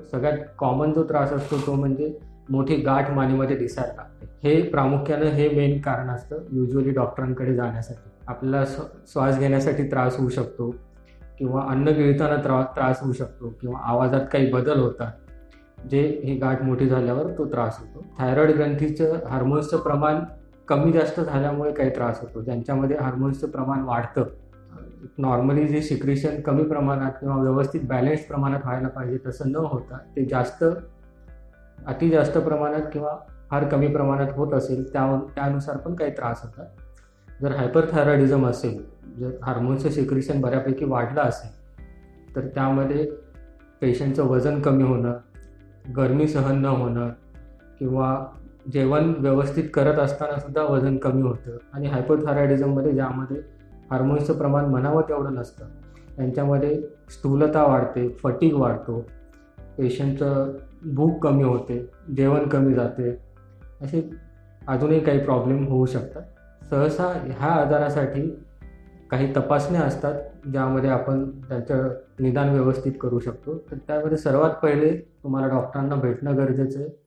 सगळ्यात कॉमन जो त्रास असतो तो म्हणजे मोठी गाठ मानेमध्ये दिसायला लागते. हे प्रामुख्यानं हे मेन कारण असतं युजली डॉक्टरांकडे जाण्यासाठी. आपल्याला स्व श्वास घेण्यासाठी त्रास होऊ शकतो किंवा अन्न गिळताना त्रा त्रास होऊ शकतो किंवा आवाजात काही बदल होतात. जे ही गाठ मोठी झाल्यावर तो त्रास होतो. थायरॉइड ग्रंथीचं हार्मोन्सचं प्रमाण कमी जास्त झाल्यामुळे काही त्रास होतो. ज्यांच्यामध्ये हार्मोन्सचं प्रमाण वाढतं. नॉर्मली जे सिक्रेशन कमी प्रमाणात किंवा व्यवस्थित बॅलेन्स प्रमाणात व्हायला पाहिजे तसं न होता ते जास्त अति जास्त प्रमाणात किंवा फार कमी प्रमाणात होत असेल त्या त्यानुसार पण काही त्रास होतात. जर हायपरथायरॉइडिझम असेल जर हार्मोनचं सिक्रेशन बऱ्यापैकी वाढलं असेल तर त्यामध्ये पेशंटचं वजन कमी होणं गरमी सहन न होणं किंवा जेवण व्यवस्थित करत असताना सुद्धा वजन कमी होतं. आणि हायपोथायरॉइडिझममध्ये ज्यामध्ये हार्मोन्सचं प्रमाण म्हणावं तेवढं नसतं. त्यांच्यामध्ये स्थूलता वाढते फटीग वाढतो. पेशंटचं भूक कमी होते जेवण कमी जाते. असे अजूनही काही प्रॉब्लेम होऊ शकतात. सहसा ह्या आजारासाठी काही तपासण्या असतात ज्यामध्ये आपण त्यांचं निदान व्यवस्थित करू शकतो. तर त्यामध्ये सर्वात पहिले तुम्हाला डॉक्टरांना भेटणं गरजेचं आहे.